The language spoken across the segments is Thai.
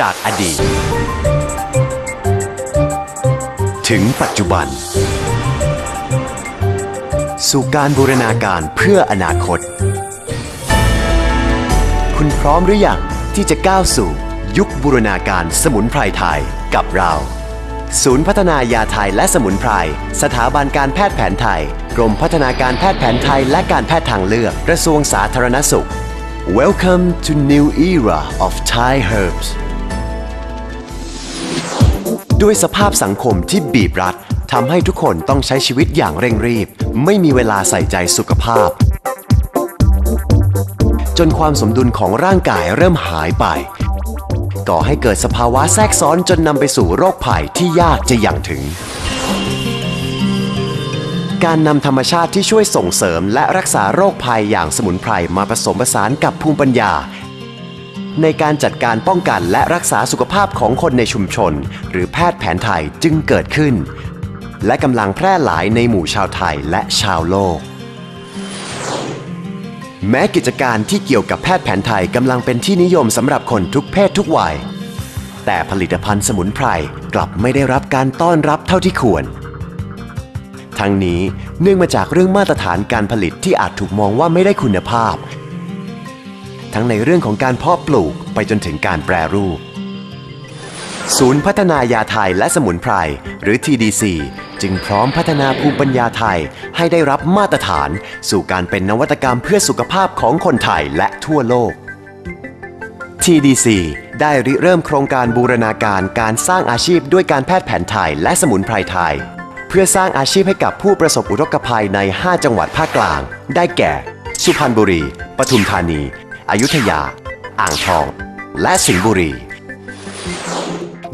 จากอดีต ถึงปัจจุบัน สู่การบูรณาการเพื่ออนาคต คุณพร้อมหรืออยังที่จะก้าวสู่ยุคบูรณาการสมุนไพรไทยกับเรา ศูนย์พัฒนายาไทยและสมุนไพร สถาบันการแพทย์แผนไทย กรมพัฒนาการแพทย์แผนไทยและการแพทย์ทางเลือกกระทรวงสาธารณสุข Welcome to new era of Thai herbs ด้วยสภาพสังคมที่บีบรัดทำให้ทุกคนต้องใช้ชีวิตอย่างเร่งรีบ ไม่มีเวลาใส่ใจสุขภาพ จนความสมดุลของร่างกายเริ่มหายไป ก่อให้เกิดสภาวะแทรกซ้อนจนนำไปสู่โรคภัยที่ยากจะยังถึง การนำธรรมชาติที่ช่วยส่งเสริมและรักษาโรคภัยอย่างสมุนไพรมาผสมผสานกับภูมิปัญญา ในการจัดการป้องกันและรักษาสุขภาพของคนในชุมชน หรือแพทย์แผนไทยจึงเกิดขึ้น และกำลังแพร่หลายในหมู่ชาวไทยและชาวโลก แม้กิจการที่เกี่ยวกับแพทย์แผนไทยกำลังเป็นที่นิยมสำหรับคนทุกเพศทุกวัย แต่ผลิตภัณฑ์สมุนไพรกลับไม่ได้รับการต้อนรับเท่าที่ควร ทั้งนี้เนื่องมาจากเรื่องมาตรฐานการผลิตที่อาจถูกมองว่าไม่ได้คุณภาพ ทั้งในเรื่องของการเพาะปลูกไปจนถึงการแปรรูป ศูนย์พัฒนายาไทยและสมุนไพรหรือ TDC จึงพร้อมพัฒนาภูมิปัญญาไทยให้ได้รับมาตรฐาน สู่การเป็นนวัตกรรมเพื่อสุขภาพของคนไทยและทั่วโลก TDC ได้ริเริ่มโครงการบูรณาการการสร้างอาชีพด้วยการแพทย์แผนไทยและสมุนไพรไทย เพื่อสร้างอาชีพให้กับผู้ประสบอุทกภัยใน 5 จังหวัดภาคกลาง ได้แก่ สุพรรณบุรี ปทุมธานี อยุธยา อ่างทอง และสิงห์บุรี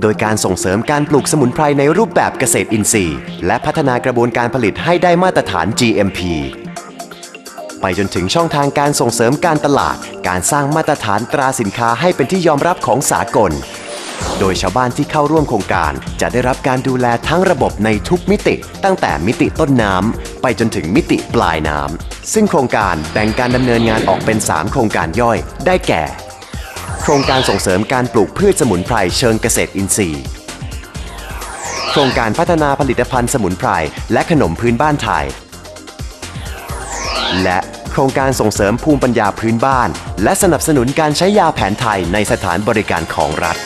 โดยการส่งเสริมการปลูกสมุนไพรในรูปแบบเกษตรอินทรีย์ และพัฒนากระบวนการผลิตให้ได้มาตรฐาน GMP ไปจนถึงช่องทางการส่งเสริมการตลาด การสร้างมาตรฐานตราสินค้าให้เป็นที่ยอมรับของสากล โดยชาวบ้านที่เข้าร่วมโครงการ จะได้รับการดูแลทั้งระบบในทุกมิติ ตั้งแต่มิติต้นน้ำไปจนถึงมิติปลายน้ำ ซึ่งโครงการแบ่งการดำเนินงานออกเป็น 3 โครงการย่อย ได้แก่ โครงการส่งเสริมการปลูกพืชสมุนไพรเชิงเกษตรอินทรีย์ โครงการพัฒนาผลิตภัณฑ์สมุนไพรและขนมพื้นบ้านไทย และโครงการส่งเสริมภูมิปัญญาพื้นบ้าน และสนับสนุนการใช้ยาแผนไทยในสถานบริการของรัฐ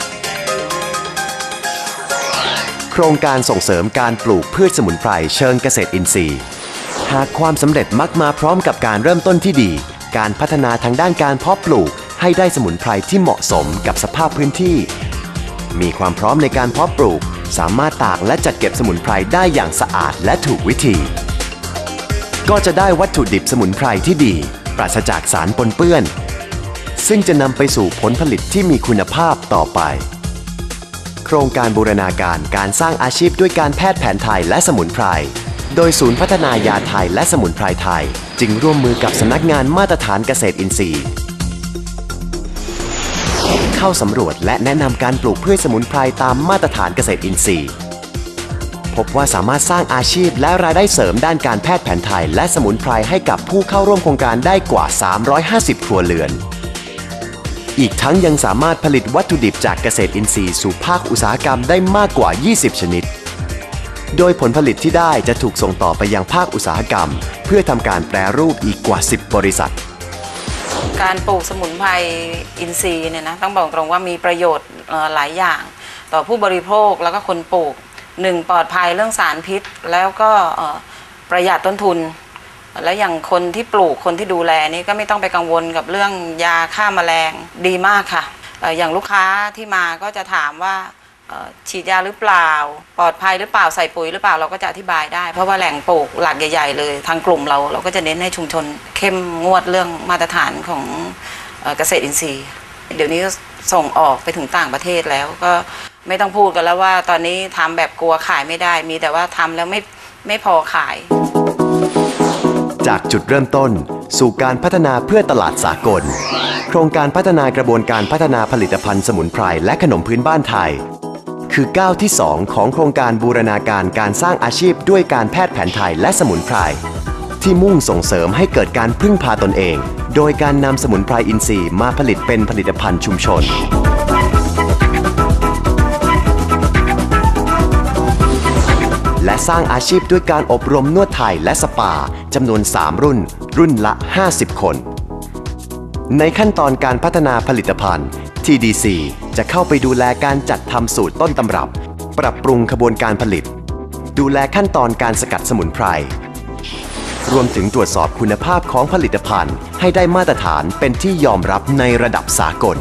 โครงการส่งเสริมการปลูกพืชสมุนไพรเชิงเกษตรอินทรีย์ หากความสำเร็จมักมาพร้อมกับการเริ่มต้นที่ดี การพัฒนาทางด้านการเพาะปลูก ให้ได้สมุนไพรที่เหมาะสมกับสภาพพื้นที่ มีความพร้อมในการเพาะปลูก สามารถตากและจัดเก็บสมุนไพรได้อย่างสะอาดและถูกวิธี ก็จะได้วัตถุดิบสมุนไพรที่ดี ปราศจากสารปนเปื้อน ซึ่งจะนำไปสู่ผลผลิตที่มีคุณภาพต่อไปโครงการบูรณาการการสร้างอาชีพด้วยการแพทย์แผนไทยและสมุนไพร โดยศูนย์พัฒนายาไทยและสมุนไพรไทย จึงร่วมมือกับสำนักงานมาตรฐานเกษตรอินทรีย์ เข้าสำรวจและแนะนำการปลูกพืชสมุนไพรตามมาตรฐานเกษตรอินทรีย์ พบว่าสามารถสร้างอาชีพและรายได้เสริมด้านการแพทย์แผนไทย และสมุนไพรให้กับผู้เข้าร่วมโครงการได้กว่า 350 ครัวเรือน อีกทั้งยังสามารถผลิตวัตถุดิบจากเกษตรอินทรีย์สู่ภาคอุตสาหกรรมได้มากกว่า 20 ชนิด โดยผลผลิตที่ได้จะถูกส่งต่อไปยังภาคอุตสาหกรรม เพื่อทำการแปรรูปอีกกว่า 10 บริษัท การปลูกสมุนไพรอินทรีย์เนี่ยนะต้องบอกตรงว่ามีประโยชน์หลายอย่าง ต่อผู้บริโภคแล้วก็คนปลูกหนึ่งปลอดภัยเรื่องสารพิษ แล้วก็ประหยัดต้นทุน แล้วอย่างคนที่ปลูกคนที่ดูแลนี่ก็ไม่ต้องไปกังวลกับเรื่องยาฆ่าแมลงดีมากค่ะอย่างลูกค้าที่มาก็จะถามว่า ฉีดยาหรือเปล่า ปลอดภัยหรือเปล่าใส่ปุ๋ยหรือเปล่าเราก็จะอธิบายได้ เพราะว่าแหล่งปลูกหลักใหญ่ ๆ เลยทางกลุ่มเราเราก็จะเน้นให้ชุมชน เข้มงวดเรื่องมาตรฐานของเกษตรอินทรีย์ เดี๋ยวนี้ก็ส่งออกไปถึงต่างประเทศแล้วก็ไม่ต้องพูดกันแล้วว่าตอนนี้ทำแบบกลัวขายไม่ได้ มีแต่ว่าทำแล้วไม่ไม่พอขาย จากจุดเริ่มต้น สู่การพัฒนาเพื่อตลาดสากล โครงการพัฒนากระบวนการพัฒนาผลิตภัณฑ์สมุนไพรและขนมพื้นบ้านไทย คือก้าวที่ 2 ของโครงการบูรณาการการสร้างอาชีพด้วยการแพทย์แผนไทยและสมุนไพร ที่มุ่งส่งเสริมให้เกิดการพึ่งพาตนเอง โดยการนำสมุนไพรอินทรีย์มาผลิตเป็นผลิตภัณฑ์ชุมชน และสร้างอาชีพด้วยการอบรมนวดไทยและสปาจำนวน 3 รุ่น รุ่นละ 50 คน ในขั้นตอนการพัฒนาผลิตภัณฑ์ TDC จะเข้าไปดูแลการจัดทำสูตรต้นตำรับ ปรับปรุงขบวนการผลิต ดูแลขั้นตอนการสกัดสมุนไพร รวมถึงตรวจสอบคุณภาพของผลิตภัณฑ์ ให้ได้มาตรฐานเป็นที่ยอมรับในระดับสากล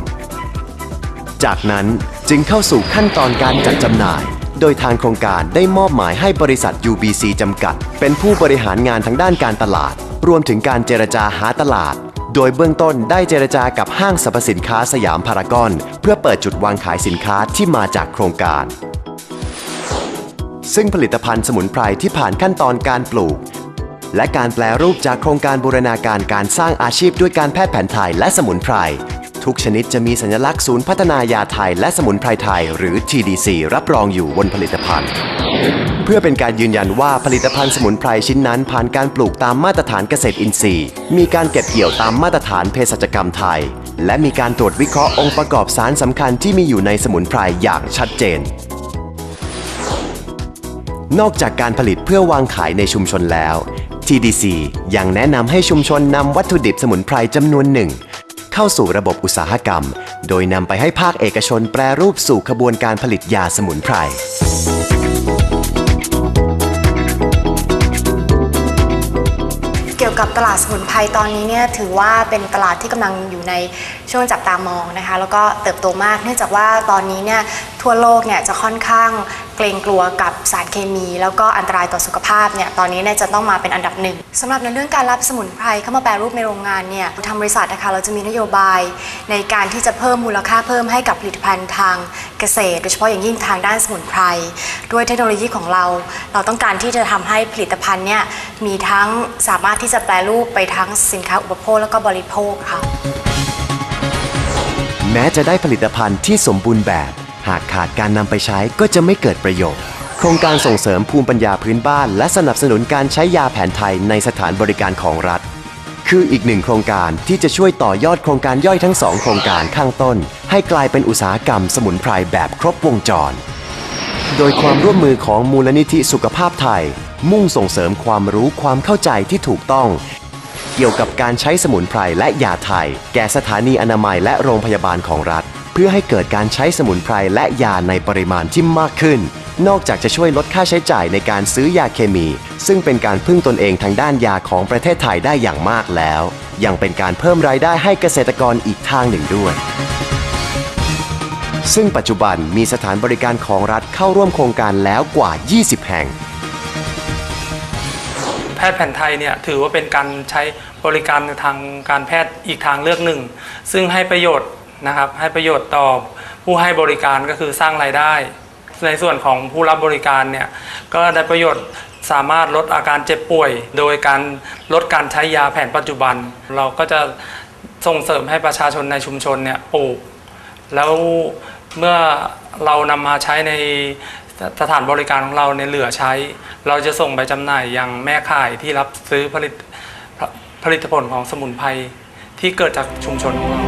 จากนั้นจึงเข้าสู่ขั้นตอนการจัดจำหน่าย โดยทางโครงการได้มอบหมายให้บริษัท UBC จำกัด เป็นผู้บริหารงานทางด้านการตลาด รวมถึงการเจรจาหาตลาด โดยเบื้องต้นได้เจรจากับห้างสรรพสินค้าสยามพารากอน เพื่อเปิดจุดวางขายสินค้าที่มาจากโครงการ ซึ่งผลิตภัณฑ์สมุนไพรที่ผ่านขั้นตอนการปลูก และการแปลรูปจากโครงการบูรณาการการสร้างอาชีพด้วยการแพทย์แผนไทยและสมุนไพรทุกชนิดจะมีสัญลักษณ์ศูนย์พัฒนายาไทยและสมุนไพรไทย หรือ TDC รับรองอยู่บนผลิตภัณฑ์ พื่อเป็นการยืนยันว่าผลิตภัณฑ์สมุนไพรชิ้นนั้นผ่านการปลูกตามมาตรฐานเกษตรอินทรีย์ มีการเก็บเกี่ยวตามมาตรฐานเภสัชกรรมไทย และมีการตรวจวิเคราะห์องค์ประกอบสารสำคัญที่มีอยู่ในสมุนไพรอย่างชัดเจน นอกจากการผลิตเพื่อวางขายในชุมชนแล้ว TDC ยังแนะนำให้ชุมชนนำวัตถุดิบสมุนไพรจำนวนหนึ่ง เข้าสู่ระบบอุตสาหกรรม โดยนำไปให้ภาคเอกชนแปรรูปสู่ขบวนการผลิตยาสมุนไพร กับตลาดสมุนไพรตอนนี้เนี่ยถือว่าเป็นตลาดที่กำลังอยู่ใน ช่วงจับตามองนะคะ แล้วก็เติบโตมาก เนื่องจากว่าตอนนี้เนี่ยทั่วโลกเนี่ยจะค่อนข้างเกรงกลัวกับสารเคมี แล้วก็อันตรายต่อสุขภาพเนี่ยตอนนี้เนี่ยจะต้องมาเป็นอันดับหนึ่งสำหรับในเรื่องการรับสมุนไพรเข้ามาแปรรูปในโรงงานเนี่ยทางบริษัทนะคะเราจะมีนโยบายในการที่จะเพิ่มมูลค่าเพิ่มให้กับผลิตภัณฑ์ทางเกษตร โดยเฉพาะอย่างยิ่งทางด้านสมุนไพรด้วยเทคโนโลยีของเรา เราต้องการที่จะทำให้ผลิตภัณฑ์เนี่ยมีทั้งสามารถที่จะแปรรูปไปทั้งสินค้าอุปโภคแล้วก็บริโภคค่ะ แม้จะได้ผลิตภัณฑ์ที่สมบูรณ์แบบ หากขาดการนำไปใช้ก็จะไม่เกิดประโยชน์ โครงการส่งเสริมภูมิปัญญาพื้นบ้าน และสนับสนุนการใช้ยาแผนไทยในสถานบริการของรัฐ คืออีกหนึ่งโครงการที่จะช่วยต่อยอดโครงการย่อยทั้งสองโครงการข้างต้น ให้กลายเป็นอุตสาหกรรมสมุนไพรแบบครบวงจร โดยความร่วมมือของมูลนิธิสุขภาพไทย มุ่งส่งเสริมความรู้ความเข้าใจที่ถูกต้อง กี่ยวกับการใช้สมุนไพรและยาไทย แก่สถานีอนามัยและโรงพยาบาลของรัฐ เพื่อให้เกิดการใช้สมุนไพรและยาในปริมาณที่มากขึ้น นอกจากจะช่วยลดค่าใช้จ่ายในการซื้อยาเคมี ซึ่งเป็นการพึ่งตนเองทางด้านยาของประเทศไทยได้อย่างมากแล้ว ยังเป็นการเพิ่มรายได้ให้เกษตรกรอีกทางหนึ่งด้วยซึ่งปัจจุบันมีสถานบริการของรัฐเข้าร่วมโครงการแล้วกว่า 20 แห่ง แพทย์แผนไทยเนี่ยถือว่าเป็นการใช้บริการทางการแพทย์อีกทางเลือกหนึ่ง ซึ่งให้ประโยชน์นะครับให้ประโยชน์ต่อผู้ให้บริการก็คือสร้างรายได้ ในส่วนของผู้รับบริการเนี่ยก็ได้ประโยชน์สามารถลดอาการเจ็บป่วย โดยการลดการใช้ยาแผนปัจจุบัน เราก็จะส่งเสริมให้ประชาชนในชุมชนเนี่ยปลูก แล้วเมื่อเรานำมาใช้ใน สถานบริการของเราในเหลือใช้ เราจะส่งไปจำหน่ายยังแม่ข่ายที่รับซื้อผลิตผลิตผลของสมุนไพรที่เกิดจากชุมชนของเรา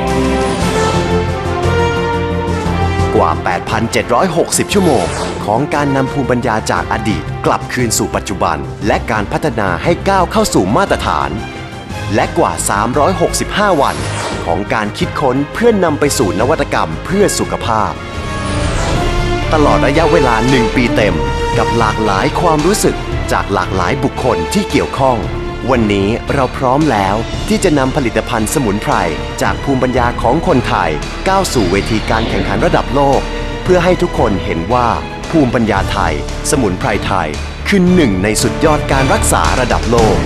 กว่า 8,760 ชั่วโมง ของการนำภูมิปัญญาจากอดีตกลับคืนสู่ปัจจุบัน และการพัฒนาให้ก้าวเข้าสู่มาตรฐาน และกว่า 365 วัน ของการคิดค้นเพื่อนนำไปสู่นวัตกรรมเพื่อสุขภาพ ตลอดระยะเวลา 1 ปีเต็ม กับหลากหลายความรู้สึกจากหลากหลายบุคคลที่เกี่ยวข้อง วันนี้เราพร้อมแล้วที่จะนำผลิตภัณฑ์สมุนไพร จากภูมิปัญญาของคนไทย ก้าวสู่เวทีการแข่งขันระดับโลก เพื่อให้ทุกคนเห็นว่าภูมิปัญญาไทย สมุนไพรไทยคือหนึ่งในสุดยอดการรักษาระดับโลก